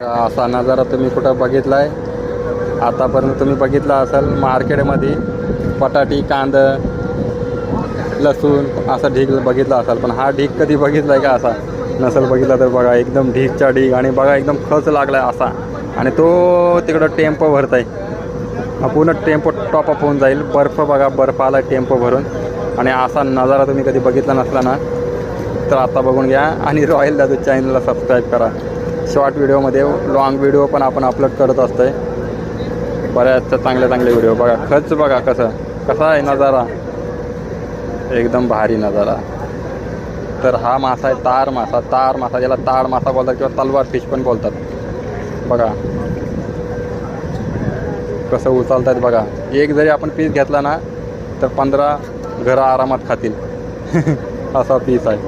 असा नजारा तुम्ही कुठं बघितला आहे आतापर्यंत तुम्ही बघितला असाल मार्केटमध्ये बटाटी कांदा लसूण असा ढीग बघितला असाल. पण हा ढीग कधी बघितला आहे का असा? नसेल बघितला तर बघा एकदम ढीगचा ढीग आणि बघा एकदम खच लागला आहे असा. आणि तो तिकडं टेम्पो भरत आहे पूर्ण टेम्पो टॉपअप होऊन जाईल. बर्फ बघा बर्फ आला टेम्पो भरून. आणि असा नजारा तुम्ही कधी बघितला नसला ना तर आता बघून घ्या. आणि रॉयल दादू चॅनलला सबस्क्राईब करा. शॉर्ट व्हिडिओमध्ये लॉंग व्हिडिओ पण आपण अपलोड करत असतोय. बऱ्याच चांगले चांगले व्हिडिओ बघा खर्च बघा कसं कसा आहे नजारा. एकदम भारी नजारा. तर हा मासा आहे तार मासा. तार मासा ज्याला ताड मासा बोलतात किंवा तलवार फिश पण बोलतात. बघा. कसं उचलतात बघा. एक जरी आपण पीस घेतला ना तर पंधरा घरं आरामात खातील. असा पीस आहे.